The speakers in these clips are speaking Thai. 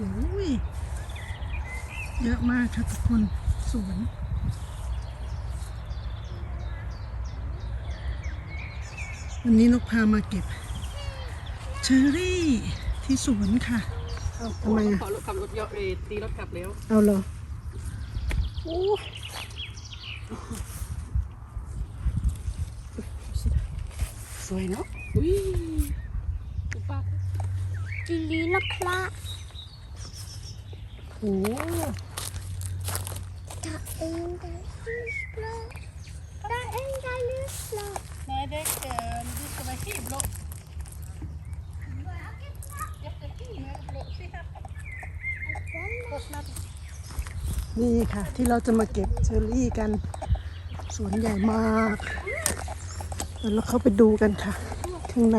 โอ้ยเยอะมากค่ะทุกคนสวนวันนี้นกพามาเก็บ เชอรี่ที่สวนค่ะทำไมอะ ขอรถขับรถเยอะเอยตีรถกลับแล้วเอาเหรอโอ้สวยเนาะอุ้ยดูป้า Die lila klar. โห Da in ม่เด็กเอ่อดูสบายที่บล็อกยับจะที่แม่บล็อกสิครับโคตรน่านี่ค่ะ ที่เราจะมาเก็บเชอรี่กัน สวนใหญ่มากเดี๋ยวเราเข้าไปดูกันค่ะ ข้างใน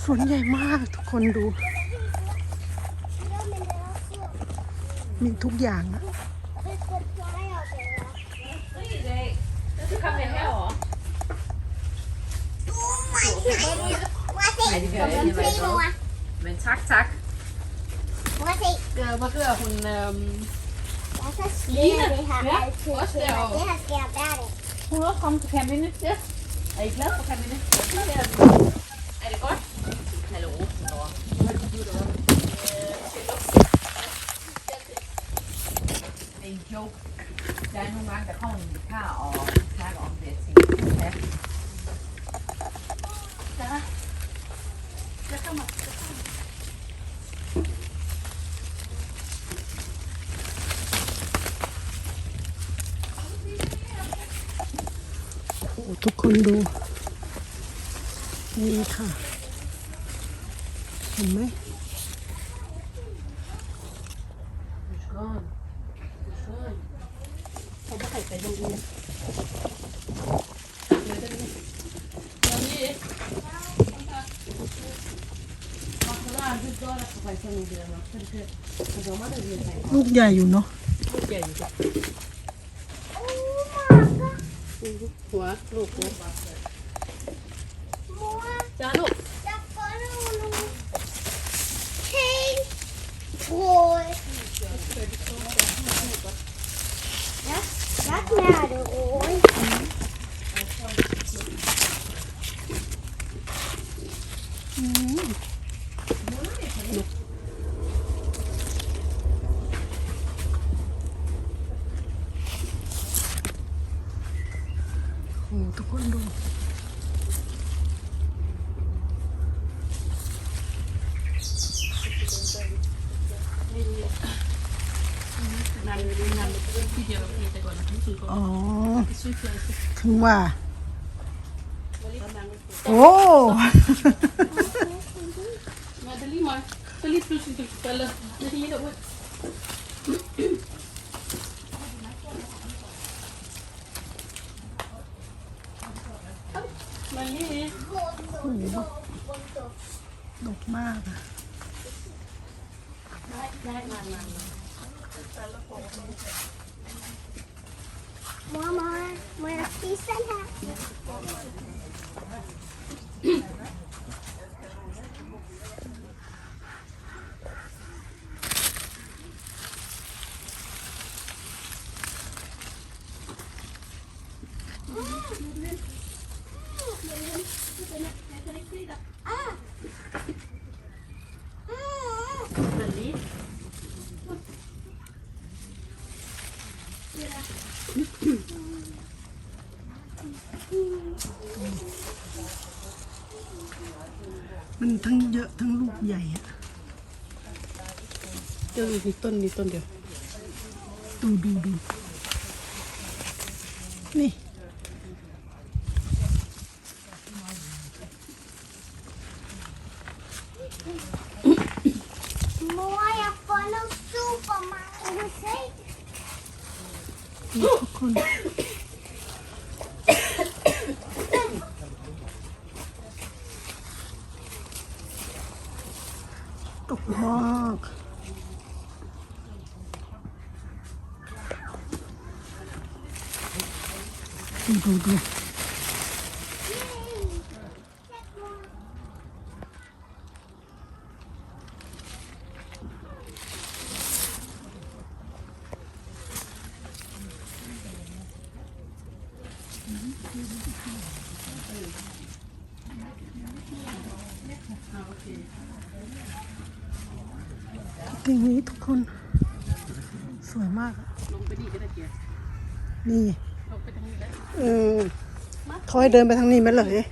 สว นใหญ่มากทุกคนดู มีทุกอย่างอะเป็นชักชัก Wat ik เกลือมะเขือคุณเอ่อ Dat is slim. Die gaan Ja, uit. Die was gaan wel. uit. daar. hoe komt de cabinet ja er I glad for cabinet er det ไอ้นุ่งกแต่ข้องข้าออข้าออกเสียสีแท้จ้าจะเข้ามาจอ้ามทุกคนดู นี่ค่ะ เราไปเชียงเดือนเนาะเพื่อนๆเราไม่ได้เรียนไหนลูกใหญ่อยู่เนาะลูกใหญ่อยู่จ้ะหัวลูกหัว Mooi. จ้าลูก Dat kan ook. Geen. Mooi. Ja, dat naar de rooi. โอ้โหทุกคนดูนั่นนั่นที่เดียวกับพี่แต่ก่อนที่สุดก็อ๋อช่วยเพื่อนถึงว่า โอ้ Maar de lima, de liep dus te vertellen. Dat hier ook. Maar nee, โหดกมากอะ Mama, มันทั้งเยอะทั้งลูกใหญ่อะเจ้ามีต้นมีต้นเดียว ดูดูดู นี่ Mooie นี่ทุกคน ตกมากดูดูดู โอเค กิ่งนี้ทุกคน สวยมากอะลงไปนี่ก็ได้เกียร์นี่ลงไปทางนี้ได้เออเขาให้เดินไปทางนี้ไหมเลย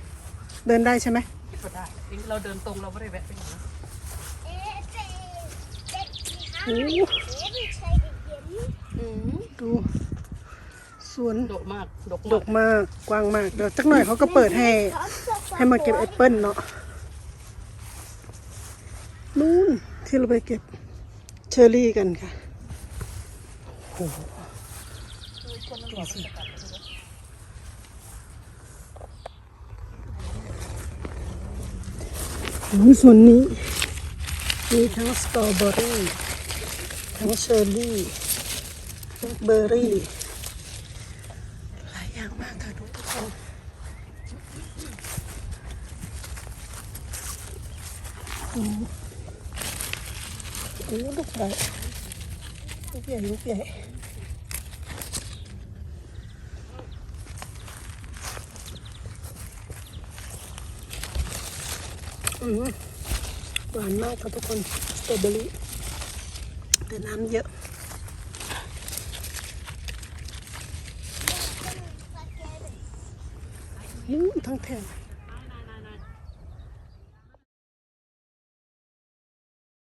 เดินได้ใช่ไหมก็ได้เองเราเดินตรงเราไม่ได้แวะไปไหนนะเอ๊ะเจ๊เจ๊ที่โอ้ห้าโหเอ๊ะไม่ใช่เด็กเย็นอืมดูสวนดกมากดกดมากกมากกว้างมากเดี๋ยวจักหน่อยเขาก็เปิดให้ ให้มาเก็บแอปเปิ้ลเนาะ นู่นที่เราไปเก็บเชอร์รี่กันค่ะโอ้โหส่วนนี้ มีทั้งสตรอเบอรี่ทั้งเชอร์รี่แบล็คเบอร์รี่หลายอย่างมากค่ะทุกทุกคนโอ้โลูกใหญ่ลูกใหญ่ลูกใหญ่อืมหวานมากค่ะทุกคนสตรอเบอรี่แต่น้ำเยอะนู่นทั้งแถบ